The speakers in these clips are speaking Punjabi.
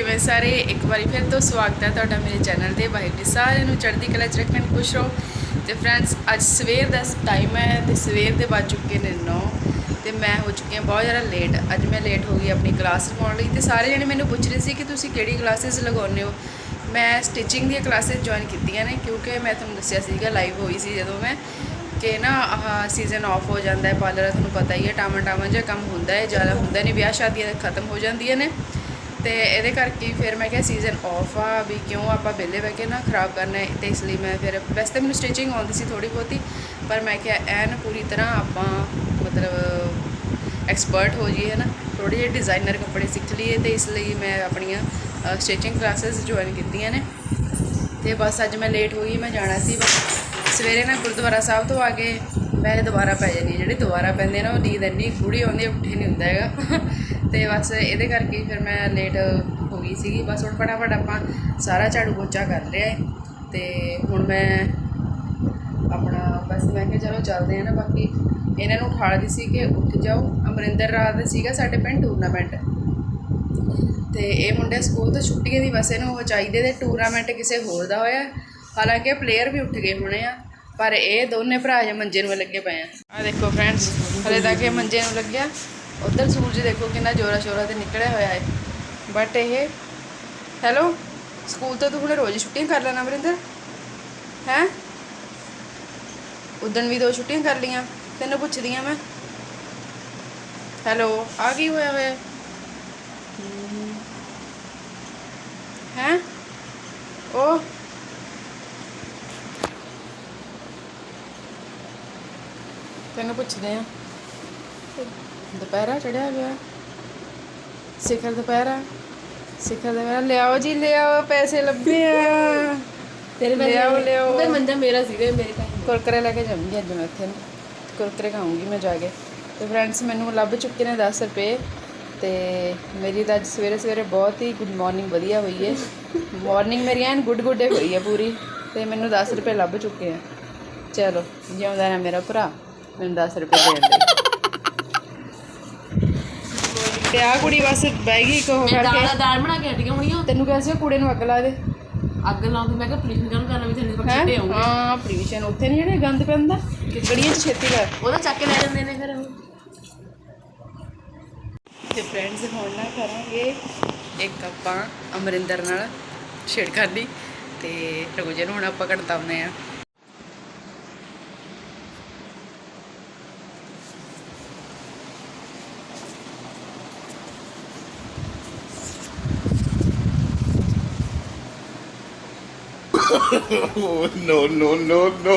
ਕਿਵੇਂ ਸਾਰੇ? ਇੱਕ ਵਾਰੀ ਫਿਰ ਤੋਂ ਸਵਾਗਤ ਹੈ ਤੁਹਾਡਾ ਮੇਰੇ ਚੈਨਲ ਤੇ। ਵਾਹਿਗੁਰੂ ਜੀ ਸਾਰਿਆਂ ਨੂੰ ਚੜ੍ਹਦੀ ਕਲਾ ਚ ਰੱਖਣ, ਖੁਸ਼ ਰਹੋ। ਤੇ ਫਰੈਂਡਸ ਅੱਜ ਸਵੇਰ ਦਾ ਟਾਈਮ ਹੈ ਤੇ ਸਵੇਰ ਦੇ ਵੱਜ ਚੁੱਕੇ ਨੇ 9 ਤੇ ਮੈਂ ਹੋ ਚੁੱਕੀ ਹਾਂ ਬਹੁਤ ਜ਼ਿਆਦਾ ਲੇਟ ਅੱਜ ਮੈਂ ਲੇਟ ਹੋ ਗਈ ਆਪਣੀ ਕਲਾਸ ਲਗਾਉਣ ਲਈ ਤੇ ਸਾਰੇ ਜਣੇ ਮੈਨੂੰ ਪੁੱਛ ਰਹੇ ਸੀ ਕਿ ਤੁਸੀਂ ਕਿਹੜੀ ਕਲਾਸਿਸ ਲਗਾਉਂਦੇ ਹੋ? ਮੈਂ ਸਟਿਚਿੰਗ ਦੀਆਂ ਕਲਾਸਿਸ ਜੁਆਇਨ ਕੀਤੀਆਂ ਨੇ ਕਿਉਂਕਿ ਮੈਂ ਤੁਹਾਨੂੰ ਦੱਸਿਆ ਸੀਗਾ ਲਾਈਵ ਹੋਈ ਸੀ ਜਦੋਂ ਮੈਂ ਕਿ ਨਾ ਆਹ ਸੀਜ਼ਨ ਆਫ ਹੋ ਜਾਂਦਾ ਹੈ ਪਾਰਲਰ ਤੁਹਾਨੂੰ ਪਤਾ ਹੀ ਹੈ ਟਾਮਾ ਟਾਮਾ ਜਿਹਾ ਕੰਮ ਹੁੰਦਾ ਹੈ, ਜ਼ਿਆਦਾ ਹੁੰਦਾ ਨਹੀਂ ਵਿਆਹ ਸ਼ਾਦੀਆਂ ਖਤਮ ਹੋ ਜਾਂਦੀਆਂ ਨੇ। ਤੇ ਇਹਦੇ ਕਰਕੇ ਫਿਰ ਮੈਂ ਕਿਹਾ ਸੀਜ਼ਨ ਆਫ ਆ ਵੀ ਕਿਉਂ ਆਪਾਂ ਵਿਹਲੇ ਬਹਿ ਕੇ ਨਾ ਖਰਾਬ ਕਰਨਾ ਹੈ, ਤੇ ਇਸ ਲਈ ਮੈਂ ਫਿਰ ਵੈਸੇ ਤਾਂ ਮੈਨੂੰ ਸਟਿਚਿੰਗ ਆਉਂਦੀ ਸੀ ਥੋੜੀ ਬਹੁਤੀ, ਪਰ ਮੈਂ ਕਿਹਾ ਐਨ ਪੂਰੀ ਤਰ੍ਹਾਂ ਆਪਾਂ ਮਤਲਬ ਐਕਸਪਰਟ ਹੋ ਜਾਈਏ ਨਾ ਥੋੜੇ ਜਿਹੇ ਡਿਜ਼ਾਈਨਰ ਕੱਪੜੇ ਸਿੱਖ ਲਈਏ ਤੇ ਇਸ ਲਈ ਮੈਂ ਆਪਣੀਆਂ ਸਟਿਚਿੰਗ ਕਲਾਸਿਸ ਜੁਆਇਨ ਕੀਤੀਆਂ ਨੇ। ਤੇ ਬਸ ਅੱਜ ਮੈਂ ਲੇਟ ਹੋ ਗਈ, ਮੈਂ ਜਾਣਾ ਸੀ, ਬਸ ਸਵੇਰੇ ਨਾ ਗੁਰਦੁਆਰਾ ਸਾਹਿਬ ਤੋਂ ਆ ਕੇ ਮੈਂ ਦੁਬਾਰਾ ਪੈ ਜਾਂਦੀ ਹਾਂ। ਜਿਹੜੇ ਦੁਬਾਰਾ ਪੈਂਦੇ ਨਾ ਉਹ ਨੀਂਦ ਇੰਨੀ ਗੂੜੀ ਆਉਂਦੀ ਉੱਠੇ ਨਹੀਂ ਹੁੰਦਾ ਹੈਗਾ। ਤੇ ਬਸ ਇਹਦੇ ਕਰਕੇ ਫਿਰ ਮੈਂ ਲੇਟ ਹੋ ਗਈ ਸੀਗੀ। ਬਸ ਹੁਣ ਫਟਾਫਟ ਆਪਾਂ ਸਾਰਾ ਝਾੜੂ ਪੋਚਾ ਕਰ ਲਿਆ ਹੈ ਤੇ ਹੁਣ ਮੈਂ ਆਪਣਾ ਬਸ ਮੈਂ ਕਿਹਾ ਚਲੋ ਚੱਲਦੇ ਆ ਨਾ। ਬਾਕੀ ਇਹਨਾਂ ਨੂੰ ਉਠਾਲਦੀ ਸੀ ਕਿ ਉੱਠ ਜਾਓ। ਅਮਰਿੰਦਰ ਰਾਤ ਸੀਗਾ ਸਾਡੇ ਪਿੰਡ ਟੂਰਨਾਮੈਂਟ ਤੇ ਇਹ ਮੁੰਡੇ ਸਕੂਲ ਤੋਂ ਛੁੱਟੀਆਂ ਦੀ ਵਸੇ ਨੂੰ ਉਹ ਚਾਹੀਦੇ ਤੇ ਟੂਰਨਾਮੈਂਟ ਕਿਸੇ ਹੋਰ ਦਾ ਹੋਇਆ। ਹਾਲਾਂਕਿ ਪਲੇਅਰ ਵੀ ਉੱਠ ਗਏ ਹੋਣੇ ਆ, ਪਰ ਇਹ ਦੋਨੇ ਭਰਾ ਜੇ ਮੰਜੇ ਨੂੰ ਲੱਗੇ ਪਏ ਆ। ਆ ਦੇਖੋ ਫਰੈਂਡਸ ਹਲੇ ਤੱਕ ਇਹ ਮੰਜੇ ਨੂੰ ਲੱਗਿਆ। ਉਧਰ ਸੂਰਜ ਦੇਖੋ ਕਿੰਨਾ ਜੋਰਾ ਸ਼ੋਰਾ ਤੇ ਨਿਕਲਿਆ ਹੋਇਆ ਹੈ ਬਟ ਇਹ ਹੈਲੋ ਸਕੂਲ ਤੋਂ ਤੂੰ ਹੁਣੇ ਰੋਜ਼ ਛੁੱਟੀਆਂ ਕਰ ਲੈਣਾ ਅਮਰਿੰਦਰ ਹੈ ਉਦਣ ਵੀ ਦੋ ਛੁੱਟੀਆਂ ਕਰ ਲੀਆਂ ਤੈਨੂੰ ਪੁੱਛਦੀ ਆ ਮੈਂ ਹੈਲੋ ਆ ਕੀ ਹੋਇਆ ਹੋਇਆ ਹੈ ਉਹ ਤੈਨੂੰ ਪੁੱਛਦੇ ਆ ਦੁਪਹਿਰਾ ਚੜਿਆ ਗਿਆ। ਸਿਖਰ ਦੁਪਹਿਰਾ। ਸਿਖਰ ਦੁਪਹਿਰਾ ਲਿਆਓ ਜੀ ਲਿਆਓ ਪੈਸੇ ਲੱਭੇ ਆ। ਤੇਰੇ ਲਿਆਓ ਲਿਆਓ। ਉਹਦਾ ਮੰਜਾ ਮੇਰਾ ਸੀਗਾ ਮੇਰੇ ਕੋਲ ਕੁਰਕਰੇ ਲੈ ਕੇ ਜਾਊਂਗੀ ਅੱਜ ਮੈਂ ਇੱਥੇ ਨੂੰ ਕੁਰਕਰੇ ਖਾਊਂਗੀ ਮੈਂ ਜਾ ਕੇ। ਤੇ ਫਰੈਂਡਸ ਮੈਨੂੰ ਲੱਭ ਚੁੱਕੇ ਨੇ 10 ਰੁਪਏ। ਤੇ ਮੇਰੀ ਤਾਂ ਅੱਜ ਸਵੇਰੇ ਸਵੇਰੇ ਬਹੁਤ ਹੀ ਗੁੱਡ ਮਾਰਨਿੰਗ ਵਧੀਆ ਹੋਈ ਹੈ ਮਾਰਨਿੰਗ ਮੇਰੀ ਐਨ ਗੁੱਡ ਗੁੱਡੇ ਹੋਈ ਹੈ ਪੂਰੀ। ਤੇ ਮੈਨੂੰ 10 ਰੁਪਏ ਲੱਭ ਚੁੱਕੇ ਆ। ਚਲੋ ਜਿਉਂਦਾ ਨਾ ਮੇਰਾ ਭਰਾ। ਮੈਨੂੰ 10 ਰੁਪਏ ਦੇ ਦੇ। ਤੇ ਆ ਕੁੜੀ ਬਸ ਬਹਿ ਗਈ ਕੋ ਮੈਂ ਦਾਲ ਕਰਕੇ। ਦਾ ਦਾਲ ਬਣਾ ਕੇ ਹਟੀ ਹੋਣੀ ਆ ਤੈਨੂੰ ਕਹਿੰਦੇ ਸੀ ਕੁੜੇ ਨੂੰ ਅੱਗ ਲਾ ਦੇ। ਅੱਗ ਲਾਉਂਦੀ ਮੈਂ ਕਿਹਾ ਪੁਲਿਸ ਨੂੰ ਕਰਨਾ ਵੀ ਥੱਲੇ ਹੈ? ਪੱਕੇ ਆਉਂਗੇ ਹਾਂ ਪੋਲੂਸ਼ਨ ਉੱਥੇ ਨਹੀਂ ਜਿਹੜੇ ਗੰਦ ਪੈਂਦਾ ਕਿ ਗੜੀਆਂ 'ਚ ਛੇਤੀ ਕਰ। ਉਹਦਾ ਚੱਕ ਕੇ ਲੈ ਜਾਂਦੇ ਨੇ ਫਿਰ ਉਹ। ਤੇ ਫਰੈਂਡਸ ਹੁਣ ਨਾ ਕਰਾਂਗੇ ਇੱਕ ਆਪਾਂ ਅਮਰਿੰਦਰ ਨਾਲ ਛੇੜਖਾਨੀ ਤੇ ਰੋਜੇ ਨੂੰ ਹੁਣ ਆਪਾਂ ਕੜਤਾਉਂਦੇ ਆ। No, no, no, no.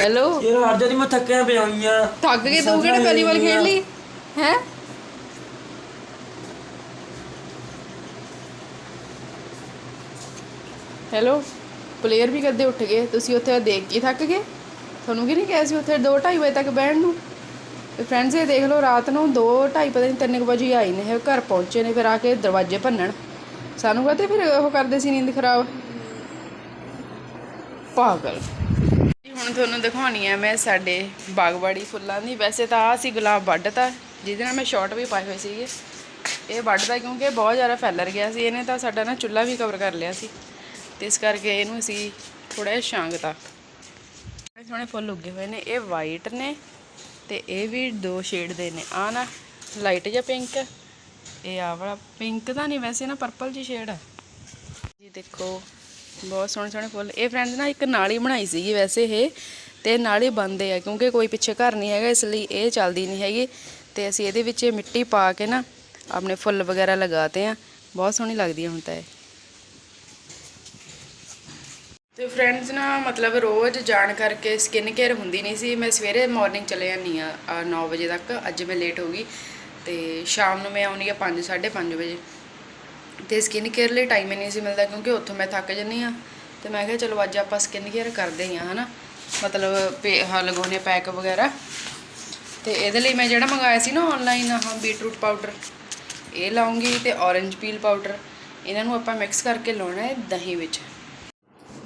Hello ਯਾਰ ਅੱਜ ਦੀ ਮੈਂ ਥੱਕਿਆ ਪਿਆ ਹੋਈ ਆ। ਥੱਕ ਕੇ ਤੂੰ ਕਿਹੜੇ ਪਹਿਲੀ ਵਾਰ ਖੇਡ ਲਈ? ਹੈ? ਹੈਲੋ ਪਲੇਅਰ ਵੀ ਕਦੇ ਉੱਠ ਗਏ? ਤੁਸੀਂ ਉੱਥੇ ਦੇਖ ਕੇ ਥੱਕ ਗਏ? ਤੁਹਾਨੂੰ ਕੀ ਨਹੀਂ ਕਿਹਾ ਸੀ ਉੱਥੇ 2:30 ਵਜੇ ਤੱਕ ਬਹਿਣ ਨੂੰ? ਫਰੈਂਡਸ ਇਹ ਦੇਖ ਲਓ, ਰਾਤ ਨੂੰ 2:30 ਪਤਾ ਨਹੀਂ 3 ਵਜੇ ਆਈ ਨੇ, ਇਹ ਘਰ ਪਹੁੰਚੇ ਨੇ, ਫਿਰ ਆ ਕੇ ਦਰਵਾਜ਼ੇ ਭੰਨਣ। ਸਾਨੂੰ ਕਹਤੇ ਫਿਰ ਉਹ ਕਰਦੇ ਸੀ ਨੀਂਦ ਖਰਾਬ। ਪਾਗਲ। ਹੁਣ ਤੁਹਾਨੂੰ ਦਿਖਾਉਣੀ ਹੈ ਮੈਂ ਸਾਡੇ ਬਾਗਬਾੜੀ ਫੁੱਲਾਂ ਦੀ। ਵੈਸੇ ਤਾਂ ਆ ਸੀ ਗੁਲਾਬ ਵੱਢਤਾ, ਜਿਹਦੇ ਨਾਲ ਮੈਂ ਸ਼ਾਰਟ ਵੀ ਪਾਏ ਹੋਏ ਸੀਗੇ। ਇਹ ਵੱਢਦਾ ਕਿਉਂਕਿ ਬਹੁਤ ਜ਼ਿਆਦਾ ਫੈਲਰ ਗਿਆ ਸੀ, ਇਹਨੇ ਤਾਂ ਸਾਡਾ ਨਾ ਚੁੱਲ੍ਹਾ ਵੀ ਕਵਰ ਕਰ ਲਿਆ ਸੀ। ਤੇ ਇਸ ਕਰਕੇ ਇਹਨੂੰ ਅਸੀਂ ਥੋੜਾ ਜਿਹਾ ਛਾਂਗਤਾ ਬੜੇ ਸੋਹਣੇ ਫੁੱਲ ਉੱਗੇ ਹੋਏ ਨੇ, ਇਹ ਵਾਈਟ ਨੇ। ਤੇ ਇਹ ਵੀ ਦੋ ਸ਼ੇਡ ਦੇ ਨੇ। ਆ ਨਾ ਲਾਈਟ ਜਿਹਾ ਪਿੰਕ ਇਹ ਆ ਵਾਲਾ ਪਿੰਕ ਤਾਂ ਨਹੀਂ ਵੈਸੇ ਨਾ ਪਰਪਲ ਜੀ ਸ਼ੇਡ ਆ ਜੀ ਦੇਖੋ, ਬਹੁਤ ਸੋਹਣੇ ਸੋਹਣੇ ਫੁੱਲ। ਇਹ ਫਰੈਂਡ ਨਾ ਇੱਕ ਨਾਲੀ ਬਣਾਈ ਸੀਗੀ ਵੈਸੇ ਇਹ, ਤੇ ਨਾਲੇ ਬੰਦ ਆ, ਕਿਉਂਕਿ ਕੋਈ ਪਿੱਛੇ ਘਰ ਨਹੀਂ ਹੈਗਾ, ਇਸ ਲਈ ਇਹ ਚੱਲਦੀ ਨਹੀਂ ਹੈਗੀ। ਤੇ ਅਸੀਂ ਇਹਦੇ ਵਿੱਚ ਮਿੱਟੀ ਪਾ ਕੇ ਨਾ ਆਪਣੇ ਫੁੱਲ ਵਗੈਰਾ ਲਗਾਤੇ ਆ। ਬਹੁਤ ਸੋਹਣੀ ਲੱਗਦੀ ਹੁਣ ਤਾਂ ਇਹ। ਤੇ ਫਰੈਂਡਸ ਨਾ ਮਤਲਬ ਰੋਜ਼ ਜਾਣ ਕਰਕੇ ਸਕਿਨ ਕੇਅਰ ਹੁੰਦੀ ਨਹੀਂ ਸੀ। ਮੈਂ ਸਵੇਰੇ ਮਾਰਨਿੰਗ ਚਲੇ ਜਾਂਦੀ ਆ 9 ਵਜੇ ਤੱਕ। ਅੱਜ ਮੈਂ ਲੇਟ ਹੋ ਗਈ ਤੇ ਸ਼ਾਮ ਨੂੰ ਮੈਂ ਆਉਣੀ ਆ 5 5:30 ਵਜੇ। ਤੇ ਸਕਿਨ ਕੇਅਰ ਲਈ ਟਾਈਮ ਹੀ ਨਹੀਂ ਸੀ ਮਿਲਦਾ ਕਿਉਂਕਿ ਉੱਥੋਂ ਮੈਂ ਥੱਕ ਜੰਨੀ ਆ ਤੇ ਮੈਂ ਕਿਹਾ ਚਲੋ ਅੱਜ ਆਪਾਂ ਸਕਿਨ ਕੇਅਰ ਕਰਦੇ ਹੀ ਆ ਹਨਾ? ਮਤਲਬ ਪੇ, ਆਹ ਲਗਾਉਣੇ ਪੈਕ ਵਗੈਰਾ। ਤੇ ਇਹਦੇ ਲਈ ਮੈਂ ਜਿਹੜਾ ਮੰਗਾਇਆ ਸੀ ਨਾ ਆਨਲਾਈਨ ਆਹ ਬੀਟਰੂਟ ਪਾਊਡਰ ਇਹ ਲਾਉਂਗੀ ਤੇ ਔਰੇਂਜ ਪੀਲ ਪਾਊਡਰ ਇਹਨਾਂ ਨੂੰ ਆਪਾਂ ਮਿਕਸ ਕਰਕੇ ਲਾਉਣਾ ਹੈ ਦਹੀਂ ਵਿੱਚ।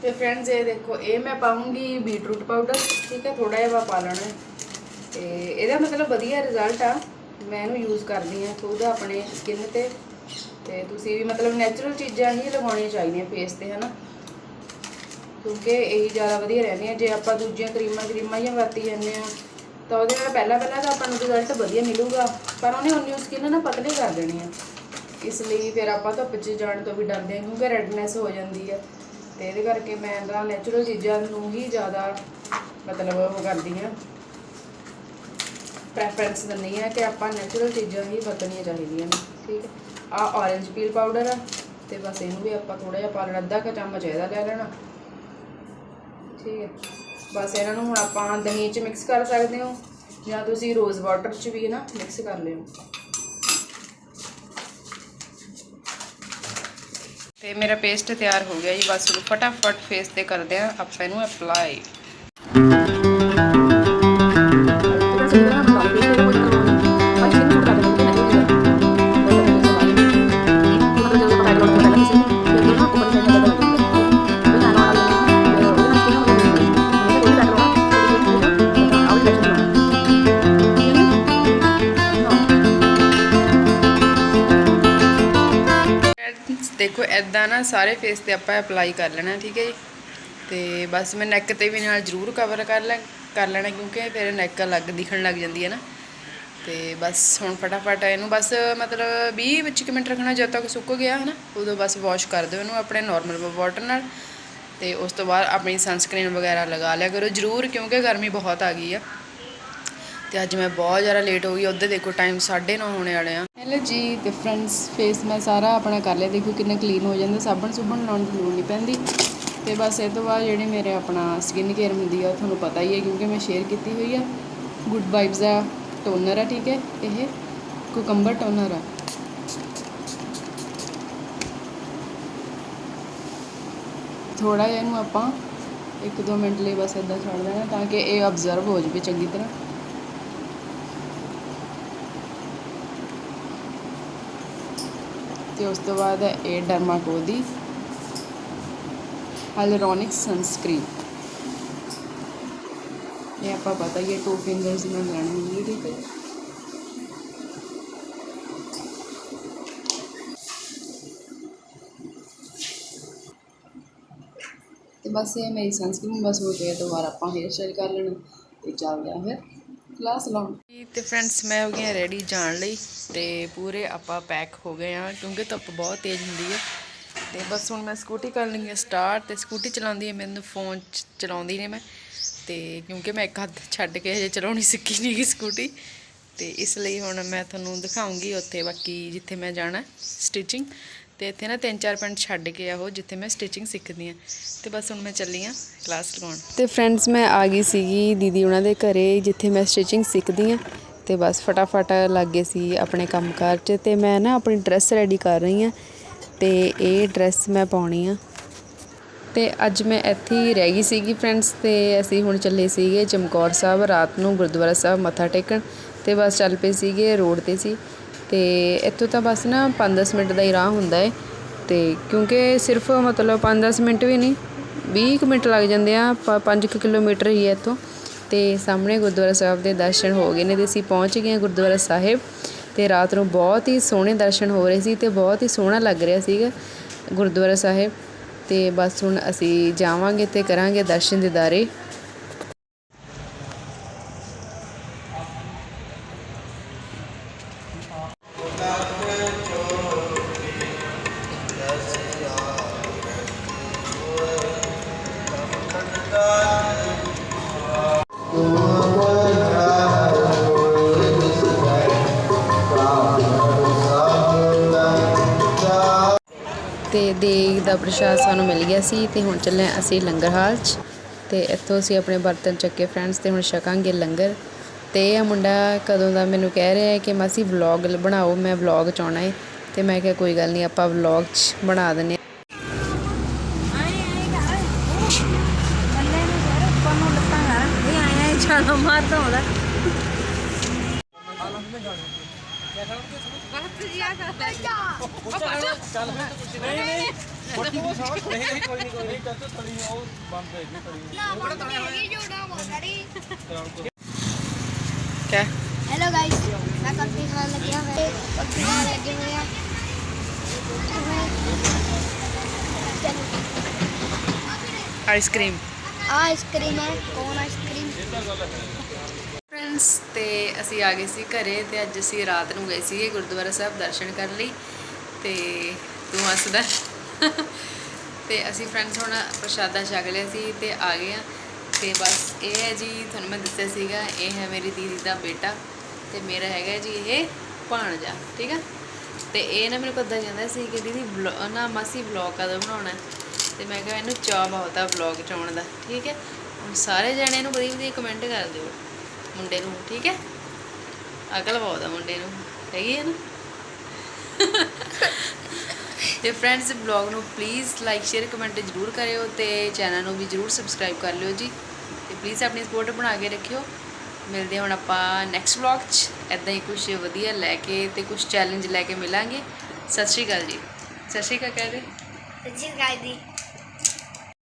ਤੇ ਫਰੈਂਡਸ ਇਹ ਦੇਖੋ, ਇਹ ਮੈਂ ਪਾਉਂਗੀ ਬੀਟਰੂਟ ਪਾਊਡਰ ਠੀਕ ਹੈ ਥੋੜਾ ਜਿਹਾ ਵਾ ਪਾ ਲੈਣਾ ਹੈ। ਤੇ ਇਹਦਾ ਮਤਲਬ ਵਧੀਆ ਰਿਜ਼ਲਟ ਆ। ਮੈਂ ਇਹਨੂੰ ਯੂਜ਼ ਕਰਦੀ ਆ ਖੁਦ ਆਪਣੇ ਸਕਿਨ ਤੇ। ਤੇ ਤੁਸੀਂ ਵੀ ਮਤਲਬ ਨੈਚੁਰਲ ਚੀਜ਼ਾਂ ਹੀ ਲਗਾਉਣੀਆਂ ਚਾਹੀਦੀਆਂ ਫੇਸ ਤੇ, ਹਨਾ? ਕਿਉਂਕਿ ਇਹੀ ਜ਼ਿਆਦਾ ਵਧੀਆ ਰਹਿੰਦੀਆਂ ਜੇ ਆਪਾਂ ਦੂਜੀਆਂ ਕਰੀਮਾਂ ਕਰੀਮਾਂ ਹੀ ਵਰਤੀ ਜਾਂਦੇ ਆ ਤਾਂ ਉਹਦੇ ਨਾਲ ਪਹਿਲਾਂ ਪਹਿਲਾਂ ਤਾਂ ਆਪਾਂ ਨੂੰ ਰਿਜ਼ਲਟ ਵਧੀਆ ਮਿਲੂਗਾ। ਪਰ ਉਹਨੇ ਉਨੀ ਸਕਿਨ ਨਾ ਪਤਲੀ ਕਰ ਦੇਣੀ ਆ। ਇਸ ਲਈ ਫਿਰ ਆਪਾਂ ਧੁੱਪ 'ਚ ਜਾਣ ਤੋਂ ਵੀ ਡਰਦੇ ਹਾਂ ਕਿਉਂਕਿ ਰੈਡਨੈਸ ਹੋ ਜਾਂਦੀ ਆ। ਤੇ ਇਹਦੇ ਕਰਕੇ ਮੈਂ ਤਾਂ ਨੈਚੁਰਲ ਚੀਜ਼ਾਂ ਨੂੰ ਹੀ ਜ਼ਿਆਦਾ ਮਤਲਬ ਉਹ ਕਰਦੀ ਹਾਂ। ਪ੍ਰੈਫਰੈਂਸ ਦਿੰਦੀ ਹਾਂ ਕਿ ਆਪਾਂ ਨੈਚੁਰਲ ਚੀਜ਼ਾਂ ਹੀ ਵਰਤਣੀਆਂ ਚਾਹੀਦੀਆਂ ਨੇ, ਠੀਕ ਹੈ। ਆ ਔਰੇਂਜ ਪੀਲ ਪਾਊਡਰ ਆ ਤੇ ਬਸ ਇਹਨੂੰ ਵੀ ਆਪਾਂ ਥੋੜਾ ਜਿਹਾ ਪਾ ਲੈਣਾ, ਅੱਧਾ ਕੁ ਚਮਚ ਇਹਦਾ ਲੈ ਲੈਣਾ, ਠੀਕ ਹੈ। ਬਸ ਇਹਨਾਂ ਨੂੰ ਹੁਣ ਆਪਾਂ ਦਹੀਂ 'ਚ ਮਿਕਸ ਕਰ ਸਕਦੇ ਹੋ ਜਾਂ ਤੁਸੀਂ ਰੋਜ਼ ਵਾਟਰ 'ਚ ਵੀ ਨਾ ਮਿਕਸ ਕਰ ਲਿਓ। ਤੇ ਮੇਰਾ ਪੇਸਟ ਤਿਆਰ ਹੋ ਗਿਆ ਜੀ। ਬਸ ਉਹਨੂੰ ਫਟਾਫਟ ਫੇਸ ਤੇ ਕਰਦੇ ਆ ਆਪਾਂ ਇਹਨੂੰ ਅਪਲਾਈ ਦੇਖੋ ਐਦਾਂ ਨਾ ਸਾਰੇ ਫੇਸ ਤੇ ਆਪਾਂ ਅਪਲਾਈ ਕਰ ਲੈਣਾ, ਠੀਕ ਹੈ ਜੀ? ਤੇ ਬਸ ਮੈਂ ਨੈਕ ਤੇ ਵੀ ਨਾਲ ਜ਼ਰੂਰ ਕਵਰ ਕਰ ਲੈ, ਕਰ ਲੈਣਾ, ਕਿਉਂਕਿ ਫਿਰ ਨੈਕ ਅਲੱਗ ਦਿਖਣ ਲੱਗ ਜਾਂਦੀ ਹੈ ਨਾ। ਤੇ ਬਸ ਹੁਣ ਫਟਾਫਟ ਇਹਨੂੰ ਬਸ ਮਤਲਬ 20 ਵਿੱਚ ਕੁ ਮਿੰਟ ਰੱਖਣਾ, ਜਦ ਤੱਕ ਸੁੱਕ ਗਿਆ ਹੈ ਨਾ ਉਦੋਂ ਬਸ ਵਾਸ਼ ਕਰ ਦਿਓ ਇਹਨੂੰ ਆਪਣੇ ਨਾਰਮਲ ਵਾਟਰ ਨਾਲ। ਤੇ ਉਸ ਤੋਂ ਬਾਅਦ ਆਪਣੀ ਸਨਸਕ੍ਰੀਨ ਵਗੈਰਾ ਲਗਾ ਲਿਆ ਕਰੋ ਜ਼ਰੂਰ, ਕਿਉਂਕਿ ਗਰਮੀ ਬਹੁਤ ਆ ਗਈ ਆ। ਤੇ ਅੱਜ ਮੈਂ ਬਹੁਤ ਜ਼ਿਆਦਾ ਲੇਟ ਹੋ ਗਈ ਉੱਧਰ ਦੇਖੋ ਟਾਈਮ 9:30 ਹੋਣੇ ਵਾਲੇ ਆ। ਹੈਲੋ ਜੀ ਤੇ ਫਰੈਂਡਸ ਫੇਸ ਮੈਂ ਸਾਰਾ ਆਪਣਾ ਕਰ ਲਿਆ। ਦੇਖੋ ਕਿੰਨਾ ਕਲੀਨ ਹੋ ਜਾਂਦਾ। ਸਾਬਣ ਸੁਬਣ ਲਾਉਣ ਦੀ ਲੋੜ ਨਹੀਂ ਪੈਂਦੀ। ਤੇ ਬਸ ਇਹ ਤੋਂ ਬਾਅਦ ਜਿਹੜੇ ਮੇਰੇ ਆਪਣਾ ਸਕਿਨ ਕੇਅਰ ਹੁੰਦੀ ਆ ਤੁਹਾਨੂੰ ਪਤਾ ਹੀ ਹੈ ਕਿਉਂਕਿ ਮੈਂ ਸ਼ੇਅਰ ਕੀਤੀ ਹੋਈ ਆ। ਗੁੱਡ ਵਾਈਬਸ ਦਾ ਟੋਨਰ ਆ, ਠੀਕ ਹੈ? ਇਹ ਕੁਕੰਬਰ ਟੋਨਰ ਆ। ਥੋੜਾ ਜਿਹਾ ਇਹਨੂੰ ਆਪਾਂ 1-2 ਮਿੰਟ ਲਈ ਬਸ ਇਦਾਂ ਛੱਡ ਦੇਣਾ ਤਾਂ ਕਿ ਇਹ ਅਬਜ਼ਰਵ ਹੋ ਜਾਵੇ ਚੰਗੀ ਤਰ੍ਹਾਂ। ਤੇ ਉਸ ਤੋਂ ਬਾਅਦ ਇਹ ਡਰਮਾਕੋ ਦੀ ਹਾਈਲੂਰੋਨਿਕ ਸਨਸਕ੍ਰੀਨ ਇਹ ਆਪਾਂ ਪਤਾ ਹੀ ਹੈ ਟੂ ਫਿੰਗਰਸ ਨਾਲ ਲੈਣੀ ਹੁੰਦੀ ਠੀਕ ਹੈ। ਤੇ ਬਸ ਇਹ ਮੇਰੀ ਸਨਸਕ੍ਰੀਨ ਬਸ ਹੋ ਗਈ ਤੋਂ ਆਪਾਂ ਹੇਅਰ ਸਟਾਈਲ ਕਰ ਲੈਣਾ, ਤੇ ਚੱਲਦੇ ਆ ਫਿਰ। ਕਲਾਸ ਲਾਉਣ। ਤੇ ਫਰੈਂਡਸ ਮੈਂ ਹੋ ਗਈ ਹਾਂ ਰੈਡੀ ਜਾਣ ਲਈ ਤੇ ਪੂਰੇ ਆਪਾਂ ਪੈਕ ਹੋ ਗਏ ਆ ਕਿਉਂਕਿ ਧੁੱਪ ਬਹੁਤ ਤੇਜ਼ ਹੁੰਦੀ ਹੈ। ਤੇ ਬਸ ਹੁਣ ਮੈਂ ਸਕੂਟੀ ਕਰ ਲਈ ਹੈ ਸਟਾਰਟ ਤੇ ਸਕੂਟੀ ਚਲਾਉਂਦੀ ਹੈ, ਮੈਨੂੰ ਫੋਨ ਚਲਾਉਂਦੀ ਨੇ ਮੈਂ। ਤੇ ਕਿਉਂਕਿ ਮੈਂ ਇੱਕ ਹੱਥ ਛੱਡ ਕੇ ਹਜੇ ਚਲਾਉਣੀ ਸਿੱਖੀ ਨਹੀਂ ਗਈ ਸਕੂਟੀ ਤੇ ਇਸ ਲਈ ਹੁਣ ਮੈਂ ਤੁਹਾਨੂੰ ਦਿਖਾਉਂਗੀ ਉੱਥੇ ਬਾਕੀ ਜਿੱਥੇ ਮੈਂ ਜਾਣਾ ਸਟਿਚਿੰਗ ਤੇ ਇੱਥੇ ਨਾ ਤਿੰਨ ਚਾਰ ਪਿੰਡ ਛੱਡ ਕੇ ਆ ਉਹ, ਜਿੱਥੇ ਮੈਂ ਸਟਿਚਿੰਗ ਸਿੱਖਦੀ ਆ ਤੇ ਬਸ ਹੁਣ ਮੈਂ ਚੱਲੀ ਆ ਕਲਾਸ ਲਗਾਉਣ। ਤੇ ਫਰੈਂਡਸ ਮੈਂ ਆ ਗਈ ਸੀਗੀ ਦੀਦੀ ਉਹਨਾਂ ਦੇ ਘਰੇ, ਜਿੱਥੇ ਮੈਂ ਸਟਿਚਿੰਗ ਸਿੱਖਦੀ ਆ ਤੇ ਬਸ ਫਟਾਫਟ ਲੱਗ ਗਏ ਸੀ ਆਪਣੇ ਕੰਮਕਾਰ 'ਚ ਤੇ ਮੈਂ ਨਾ ਆਪਣੀ ਡਰੈਸ ਰੈਡੀ ਕਰ ਰਹੀ ਆ ਤੇ ਇਹ ਡਰੈਸ ਮੈਂ ਪਾਉਣੀ ਆ। ਤੇ ਅੱਜ ਮੈਂ ਇੱਥੇ ਹੀ ਰਹਿ ਗਈ ਸੀਗੀ ਫਰੈਂਡਸ ਤੇ ਅਸੀਂ ਹੁਣ ਚੱਲੇ ਸੀਗੇ ਚਮਕੌਰ ਸਾਹਿਬ, ਰਾਤ ਨੂੰ ਗੁਰਦੁਆਰਾ ਸਾਹਿਬ ਮੱਥਾ ਟੇਕਣ। ਤੇ ਬਸ ਚੱਲ ਪਏ ਸੀਗੇ, ਰੋਡ ਤੇ ਸੀ। ਅਤੇ ਇੱਥੋਂ ਤਾਂ ਬਸ ਨਾ ਪੰਜ ਦਸ ਮਿੰਟ ਦਾ ਹੀ ਰਾਹ ਹੁੰਦਾ ਹੈ ਅਤੇ ਕਿਉਂਕਿ ਸਿਰਫ ਮਤਲਬ ਪੰਜ ਦਸ ਮਿੰਟ ਵੀ ਨਹੀਂ, ਵੀਹ ਕੁ ਮਿੰਟ ਲੱਗ ਜਾਂਦੇ ਆ, ਪ ਪੰਜ ਕੁ ਕਿਲੋਮੀਟਰ ਹੀ ਹੈ ਇੱਥੋਂ। ਅਤੇ ਸਾਹਮਣੇ ਗੁਰਦੁਆਰਾ ਸਾਹਿਬ ਦੇ ਦਰਸ਼ਨ ਹੋ ਗਏ ਨੇ ਅਤੇ ਅਸੀਂ ਪਹੁੰਚ ਗਏ ਹਾਂ ਗੁਰਦੁਆਰਾ ਸਾਹਿਬ। ਅਤੇ ਰਾਤ ਨੂੰ ਬਹੁਤ ਹੀ ਸੋਹਣੇ ਦਰਸ਼ਨ ਹੋ ਰਹੇ ਸੀ ਅਤੇ ਬਹੁਤ ਹੀ ਸੋਹਣਾ ਲੱਗ ਰਿਹਾ ਸੀਗਾ ਗੁਰਦੁਆਰਾ ਸਾਹਿਬ। ਅਤੇ ਬਸ ਹੁਣ ਅਸੀਂ ਜਾਵਾਂਗੇ ਅਤੇ ਕਰਾਂਗੇ ਦਰਸ਼ਨ ਦਿਦਾਰੇ। ਦੇਗ ਦਾ ਪ੍ਰਸ਼ਾਦ ਸਾਨੂੰ ਮਿਲ ਗਿਆ ਸੀ ਤੇ ਹੁਣ ਚੱਲੇ ਅਸੀਂ ਲੰਗਰ ਹਾਲ 'ਚ। ਤੇ ਇੱਥੋਂ ਅਸੀਂ ਆਪਣੇ ਬਰਤਨ ਚੱਕੇ ਫਰੈਂਡਸ ਤੇ ਹੁਣ ਛਕਾਂਗੇ ਲੰਗਰ। ਤੇ ਇਹ ਮੁੰਡਾ ਕਦੋਂ ਦਾ ਮੈਨੂੰ ਕਹਿ ਰਿਹਾ ਹੈ ਕਿ ਮਾਸੀ ਵਲੌਗ ਬਣਾਓ, ਮੈਂ ਵਲੌਗ ਚਾਉਣਾ ਹੈ ਤੇ ਮੈਂ ਕਿਹਾ ਕੋਈ ਗੱਲ ਨਹੀਂ, ਆਪਾਂ ਵਲੌਗ 'ਚ ਬਣਾ ਦਿੰਦੇ ਹਾਂ ਛਾਲਾ ਮਾਰਦਾ ਹੁੰਦਾ ਬਸ ਜੀ ਆ ਕਰਦਾ ਚੱਲ ਨਹੀਂ ਨਹੀਂ ਫੋਟੋ ਸਾਹ ਨਹੀਂ ਨਹੀਂ ਕੋਈ ਨਹੀਂ ਕੋਈ ਨਹੀਂ ਚੱਲ ਤਲੀ ਉਹ ਬੰਦ ਹੈ ਜੀ ਤਲੀ ਕਿਆ हेलो गाइस मैं कंपनी खाने लगे हैं कंपनी खाने लगे हुए हैं ਆਈਸਕ੍ਰੀਮ आइसक्रीम है कौन आइसक्रीम ਫਰੈਂਡਸ ਤੇ ਅਸੀਂ ਆ ਗਏ ਸੀ ਘਰੇ ਤੇ ਅੱਜ ਅਸੀਂ ਰਾਤ ਨੂੰ ਗਏ ਸੀਗੇ ਗੁਰਦੁਆਰਾ ਸਾਹਿਬ ਦਰਸ਼ਨ ਕਰਨ ਲਈ ਤੇ ਤੂੰ ਹੱਸਦਾ। ਤੇ ਅਸੀਂ ਫਰੈਂਡਸ ਹੁਣ ਪ੍ਰਸ਼ਾਦਾ ਛਕ ਲਿਆ ਸੀ ਤੇ ਆ ਗਏ ਆ। ਤੇ ਬਸ ਇਹ ਹੈ ਜੀ, ਤੁਹਾਨੂੰ ਮੈਂ ਦੱਸਿਆ ਸੀਗਾ, ਇਹ ਹੈ ਮੇਰੀ ਦੀਦੀ ਦਾ ਬੇਟਾ ਤੇ ਮੇਰਾ ਹੈਗਾ ਜੀ ਇਹ ਭਾਣਜਾ, ਠੀਕ ਆ? ਤੇ ਇਹ ਨਾ ਮੈਨੂੰ ਕਦੋਂ ਜਾਂਦਾ ਸੀ ਕਿ ਦੀਦੀ ਵਲੌ- ਨਾ ਮਾਸੀ ਵਲੌਗ ਕਦੋਂ ਬਣਾਉਣਾ? ਹੈ? ਤੇ ਮੈਂ ਕਿਹਾ ਇਹਨੂੰ ਚਾਅ ਬਹੁਤ ਆ ਵਲੌਗ ਚ ਦਾ, ਠੀਕ ਹੈ ਹੁਣ ਸਾਰੇ ਜਣੇ ਇਹਨੂੰ ਵਧੀਆ ਵਧੀਆ ਕਮੈਂਟ ਕਰ ਦਿਓ। ਮੁੰਡੇ ਨੂੰ, ਠੀਕ ਹੈ? ਅਕਲ ਬਹੁਤ ਆ ਮੁੰਡੇ ਨੂੰ। ਹੈਗੀ ਹੈ ਨਾ? ਤੇ ਫਰੈਂਡਸ ਬਲੌਗ ਨੂੰ ਪਲੀਜ਼ ਲਾਈਕ ਸ਼ੇਅਰ ਕਮੈਂਟ ਜ਼ਰੂਰ ਕਰਿਓ ਤੇ ਚੈਨਲ ਨੂੰ ਵੀ ਜ਼ਰੂਰ ਸਬਸਕ੍ਰਾਈਬ ਕਰ ਲਿਓ ਜੀ। ਤੇ ਪਲੀਜ਼ ਆਪਣੀ ਸਪੋਰਟ ਬਣਾ ਕੇ ਰੱਖਿਓ। ਮਿਲਦੇ ਹੁਣ ਆਪਾਂ ਨੈਕਸਟ ਵਲੌਗ 'ਚ। ਐਦਾਂ ਹੀ ਕੁਝ ਵਧੀਆ ਲੈ ਕੇ ਤੇ ਕੁਝ ਚੈਲੰਜ ਲੈ ਕੇ ਮਿਲਾਂਗੇ। ਸਤਿ ਸ਼੍ਰੀ ਅਕਾਲ ਜੀ। ਸਤਿ ਸ਼੍ਰੀ ਅਕਾਲ, ਕਹਿ ਕਹਦੇ ਸਤਿ ਸ਼੍ਰੀ ਅਕਾਲ ਜੀ।